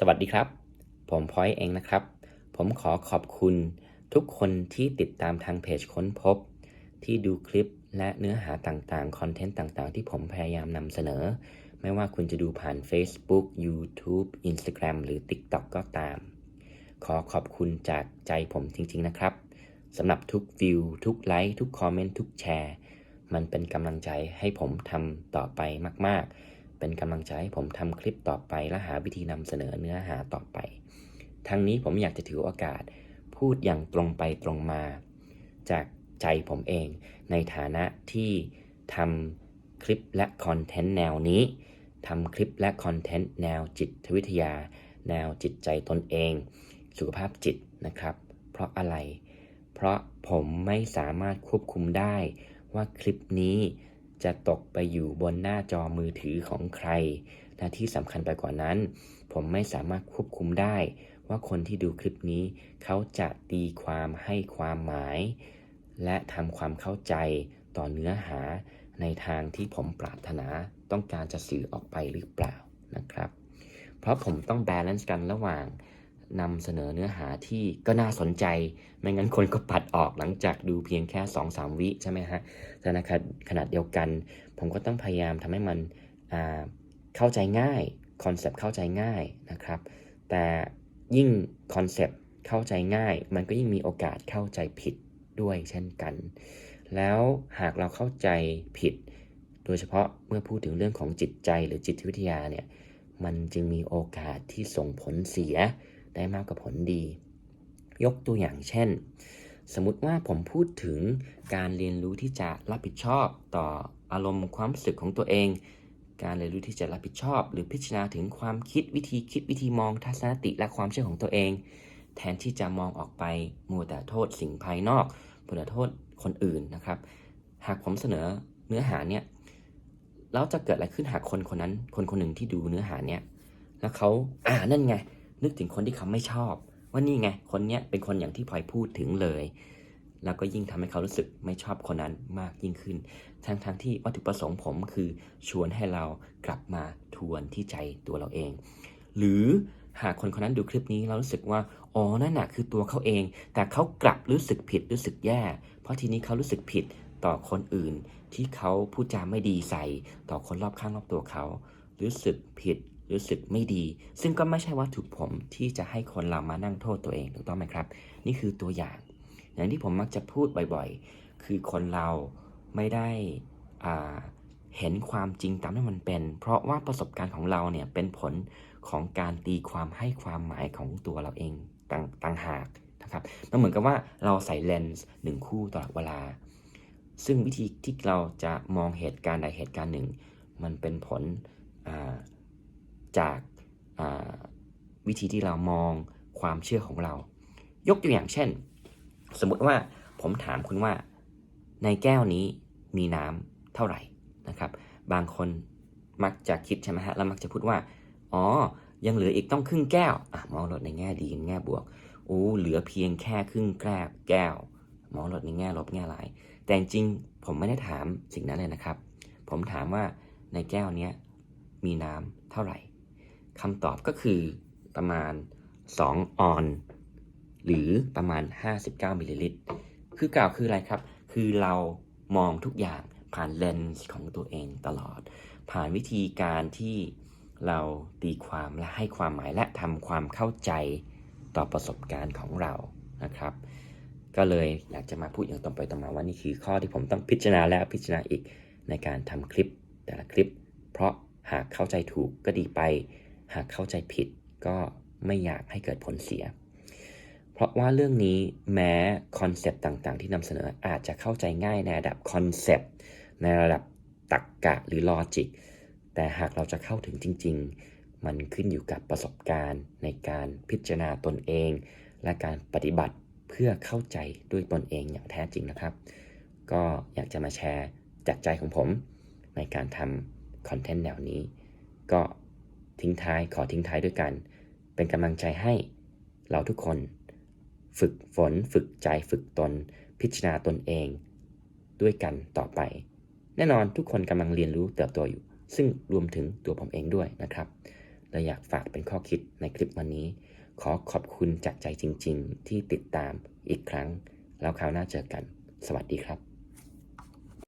สวัสดีครับ ผมพอยเองนะครับ ผมขอขอบคุณทุกคนที่ติดตามทางเพจค้นพบ ที่ดูคลิปและเนื้อหาต่างๆ คอนเทนต์ต่างๆ ที่ผมพยายามนำเสนอ ไม่ว่าคุณจะดูผ่าน Facebook YouTube Instagram หรือ TikTok ก็ตาม ขอขอบคุณจากใจผมจริง ๆ นะครับสำหรับทุกวิว ทุกไลค์ ทุกคอมเมนต์ ทุกแชร์ มันเป็นกำลังใจให้ผมทำต่อไปมาก ๆ เป็นกำลังใจให้ผมทำคลิปต่อไปและหาวิธีนำเสนอเนื้อหาต่อไป ทั้งนี้ผมอยากจะถือโอกาส พูดอย่างตรงไปตรงมา จากใจผมเองในฐานะที่ทำคลิปและคอนเทนต์แนวนี้ทำคลิปและคอนเทนต์แนวจิตวิทยา แนวจิตใจตนเอง สุขภาพจิตนะครับ เพราะอะไร เพราะผมไม่สามารถควบคุมได้ว่าคลิปนี้ จะตกไปอยู่บนหน้าจอมือถือของใครและที่สำคัญไปกว่านั้น ผมไม่สามารถควบคุมได้ ว่าคนที่ดูคลิปนี้ เขาจะตีความให้ความหมาย และทำความเข้าใจต่อเนื้อหาในทางที่ผมปรารถนาต้องการจะสื่อออกไปหรือเปล่านะครับ เพราะผมต้องบาลานซ์กันระหว่าง นำเสนอเนื้อหาที่ก็น่าสนใจ ไม่งั้นคนก็ปัดออกหลังจากดูเพียงแค่ 2-3 วิใช่ไหมฮะแต่ในขณะเดียวกัน ผมก็ต้องพยายามทำให้มันเข้าใจง่ายคอนเซปต์เข้าใจง่ายนะครับ แต่ยิ่งคอนเซปต์เข้าใจง่าย มันก็ยิ่งมีโอกาสเข้าใจผิดด้วยเช่นกัน แล้วหากเราเข้าใจผิด โดยเฉพาะเมื่อพูดถึงเรื่องของจิตใจหรือจิตวิทยาเนี่ย มันจึงมีโอกาสที่ส่งผลเสีย ได้มากกว่าผลดี ยกตัวอย่างเช่น สมมติว่าผมพูดถึงการเรียนรู้ที่จะรับผิดชอบต่ออารมณ์ความรู้สึกของตัวเอง การเรียนรู้ที่จะรับผิดชอบ หรือพิจารณาถึงความคิดวิธีคิดวิธีมองทัศนคติและความเชื่อของตัวเอง แทนที่จะมองออกไปมัวแต่โทษสิ่งภายนอกมัวแต่โทษคนอื่นนะครับ หากผมเสนอเนื้อหาเนี่ยแล้วจะเกิดอะไรขึ้นหากคนคนนั้น คนคนหนึ่งที่ดูเนื้อหาเนี่ยแล้วเขาอ่านั่นไง นึกถึงคนที่เขาไม่ชอบ ว่านี่ไงคนเนี้ยเป็นคนอย่างที่พลอยพูดถึงเลย แล้วก็ยิ่งทำให้เขารู้สึกไม่ชอบคนนั้นมากยิ่งขึ้น ทั้งๆทที่วัตถุประสงค์ผมคือชวนให้เรากลับมาทวนที่ใจตัวเราเอง หรือหากคนคนนั้นดูคลิปนี้เรารู้สึกว่า อ๋อ นั่นน่ะคือตัวเขาเอง แต่เขากลับรู้สึกผิด รู้สึกแย่ เพราะทีนี้เขารู้สึกผิดต่อคนอื่น ที่เขาพูดจาไม่ดีใส่ ต่อคนรอบข้างรอบตัวเขา รู้สึกผิด รู้สึกไม่ดี ซึ่งก็ไม่ใช่วัตถุผมที่จะให้คนเรามานั่งโทษตัวเองถูกต้องไหมครับ นี่คือตัวอย่าง อย่างที่ผมมักจะพูดบ่อยๆ คือคนเราไม่ได้เห็นความจริงตามที่มันเป็น เพราะว่าประสบการณ์ของเราเนี่ยเป็นผลของการตีความให้ความหมายของตัวเราเองต่างต่างหากนะครับมันเหมือนกับว่าเราใส่เลนส์หนึ่งคู่ตลอดเวลา ซึ่งวิธีที่เราจะมองเหตุการณ์ใดเหตุการณ์หนึ่ง มันเป็นผล จากวิธีที่เรามองความเชื่อของเรา ยกตัวอย่างเช่น สมมุติว่าผมถามคุณว่าในแก้วนี้มีน้ำเท่าไหร่นะครับ บางคนมักจะคิดใช่ไหมฮะแล้วมักจะพูดว่า อ๋อ ยังเหลืออีกต้องครึ่งแก้วอะมองลดในแง่ดีในแง่บวกโอ้เหลือเพียงแค่ครึ่งแก้วแก้ว มองลดในแง่ลบแง่ร้ายแต่จริงผมไม่ได้ถามสิ่งนั้นเลยนะครับ ผมถามว่าในแก้วนี้มีน้ำเท่าไหร่ คำตอบก็คือประมาณ 2 ออน หรือประมาณ 59มิลลิลิตร คือกล่าวคืออะไรครับ คือเรามองทุกอย่างผ่านเลนส์ของตัวเองตลอด ผ่านวิธีการที่เราตีความและให้ความหมายและทำความเข้าใจต่อประสบการณ์ของเรานะครับ ก็เลยอยากจะมาพูดอย่างตรงไปตรงมาว่านี่คือข้อที่ผมต้องพิจารณาและพิจารณาอีกในการทำคลิปแต่ละคลิป เพราะหากเข้าใจถูกก็ดีไป หากเข้าใจผิดก็ไม่อยากให้เกิดผลเสีย เพราะว่าเรื่องนี้แม้คอนเซปต์ต่างๆ ที่นำเสนออาจจะเข้าใจง่ายในระดับคอนเซปต์ในระดับตรรกกะหรือลอจิก แต่หากเราจะเข้าถึงจริง ๆ มันขึ้นอยู่กับประสบการณ์ ในการพิจารณาตนเอง และการปฏิบัติเพื่อเข้าใจด้วยตนเองอย่างแท้จริงนะครับ ก็อยากจะมาแชร์จากใจของผมในการทำคอนเทนต์แนวนี้ ก็ ทิ้งท้ายขอทิ้งท้ายด้วยกัน เป็นกำลังใจให้เราทุกคน ฝึกฝนฝึกใจฝึกตน พิจารณาตนเอง ด้วยกันต่อไป แน่นอนทุกคนกำลังเรียนรู้เติบโตอยู่ ซึ่งรวมถึงตัวผมเองด้วยนะครับเลยอยากฝากเป็นข้อคิดในคลิปวันนี้ ขอขอบคุณจากใจจริง ๆ ที่ติดตามอีกครั้ง แล้วคราวหน้าเจอกัน สวัสดีครับ